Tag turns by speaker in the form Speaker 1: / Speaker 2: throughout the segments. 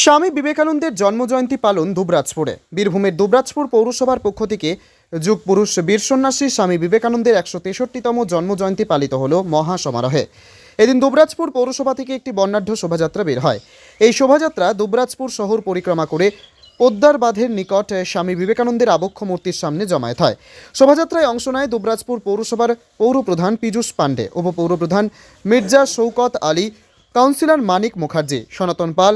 Speaker 1: স্বামী বিবেকানন্দের জন্মজয়ন্তী পালন দুবরাজপুরে। বীরভূমের দুবরাজপুর পৌরসভার পক্ষ থেকে যুগ পুরুষ বীর সন্ন্যাসী স্বামী বিবেকানন্দের একশো তেষট্টিতম জন্মজয়ন্তী পালিত হল মহা সমারোহে এদিন দুবরাজপুর পৌরসভা থেকে একটি বর্ণাঢ্য শোভাযাত্রা বের হয়। এই শোভাযাত্রা দুবরাজপুর শহর পরিক্রমা করে পোদ্দার বাঁধের নিকট স্বামী বিবেকানন্দের আবক্ষ মূর্তির সামনে জমায়েত হয়। শোভাযাত্রায় অংশ নেয় দুবরাজপুর পৌরসভার পৌরপ্রধান পীযূষ পাণ্ডে, উপপৌরপ্রধান মির্জা শৌকত আলী, কাউন্সিলর মানিক মুখার্জি, সনাতন পাল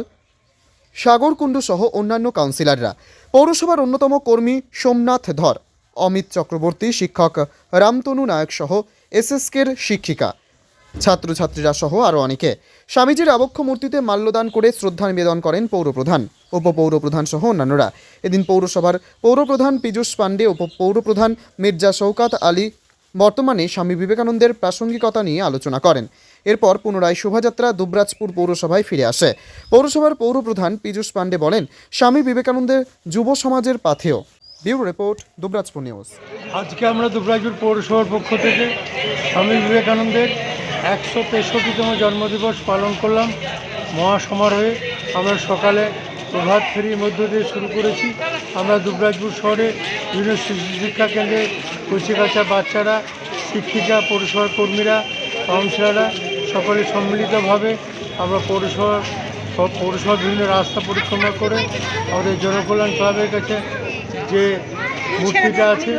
Speaker 1: সাগরকুণ্ডু সহ অন্যান্য কাউন্সিলররা। পৌরসভার অন্যতম কর্মী সোমনাথ ধর, অমিত চক্রবর্তী শিক্ষক রামতনু নায়ক সহ এসএসকের শিক্ষিকা, ছাত্রছাত্রীরা সহ আরও অনেকে। স্বামীজির আবক্ষ মূর্তিতে মাল্যদান করে শ্রদ্ধা নিবেদন করেন পৌরপ্রধান, উপপৌরপ্রধান সহ অন্যান্যরা। এদিন পৌরসভার পৌরপ্রধান পীযূষ পাণ্ডে, উপপৌরপ্রধান মির্জা শৌকাত আলী বর্তমানে স্বামী বিবেকানন্দের প্রাসঙ্গিকতা নিয়ে আলোচনা করেন। এরপর পুনরায় শোভাযাত্রা দুবরাজপুর পৌরসভায় ফিরে আসে। পৌরসভার পৌরপ্রধান পীযূষ পাণ্ডে বলেন, স্বামী বিবেকানন্দের যুব সমাজের পাথেয়। Bureau report, Dubrajpur news.
Speaker 2: আজকে আমরা দুবরাজপুর পৌরসভার পক্ষ থেকে স্বামী বিবেকানন্দের একশো তেষট্টিতম জন্মদিবস পালন করলাম। মহাসমারোহে আমরা সকালে প্রভাত ফেরির মধ্য দিয়ে শুরু করেছি। আমরা দুবরাজপুর শহরে বিভিন্ন শিশু শিক্ষা কেন্দ্রে কচিকাচা বাচ্চারা, শিক্ষিকা, পৌরসভার কর্মীরা, কাউন্সিলাররা সকলে সম্মিলিতভাবে আমরা পৌরসভার পৌরসভার বিভিন্ন রাস্তা পরিক্রমা করে আমাদের জনকল্যাণ ক্লাবের কাছে যে মূর্তিটা আছে,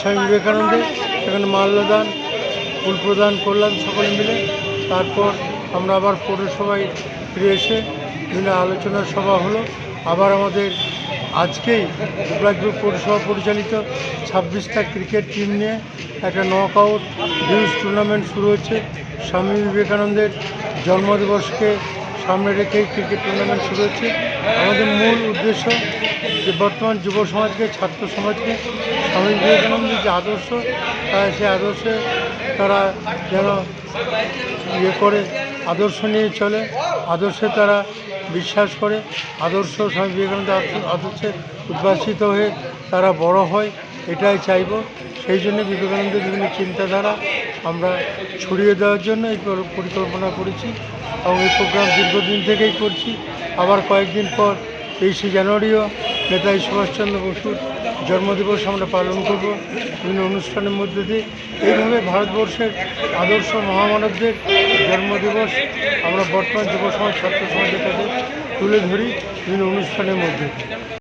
Speaker 2: স্বামী বিবেকানন্দের, সেখানে মাল্যদান ফুল প্রদান করলাম সকলে মিলে। তারপর আমরা আবার পৌরসভায় ফিরে এসে বিভিন্ন আলোচনা সভা হলো। আবার আমাদের আজকেই দুবরাজপুর পৌরসভা পরিচালিত ছাব্বিশটা ক্রিকেট টিম নিয়ে একটা নক আউট ডিউজ টুর্নামেন্ট শুরু হচ্ছে। স্বামী বিবেকানন্দের জন্মদিবসকে সামনে রেখে ক্রিকেট টুর্নামেন্ট শুরু হচ্ছে। আমাদের মূল উদ্দেশ্য যে বর্তমান যুব সমাজকে, ছাত্র সমাজকে স্বামী বিবেকানন্দের যে আদর্শ তারা সেই আদর্শে তারা যেন ইয়ে করে আদর্শ নিয়ে চলে, আদর্শে তারা বিশ্বাস করে, আদর্শ স্বামী বিবেকানন্দ আদর্শে উদ্ভাসিত হয়ে তারা বড় হয়, এটাই চাইব। সেই জন্য বিবেকানন্দের বিভিন্ন চিন্তাধারা আমরা ছড়িয়ে দেওয়ার জন্য এই পরিকল্পনা করেছি এবং এই প্রোগ্রাম দীর্ঘদিন থেকেই করছি। আবার কয়েকদিন পর, তেইশে জানুয়ারিও নেতাজি সুভাষচন্দ্র বসুর জন্মদিবস আমরা পালন করব বিভিন্ন অনুষ্ঠানের মধ্যে দিয়ে। এইভাবে ভারতবর্ষের আদর্শ মহামানবদের জন্মদিবস আমরা বর্তমান যুব সমাজ ছাত্র সমাজের কাছে তুলে ধরি বিভিন্ন অনুষ্ঠানের মধ্যে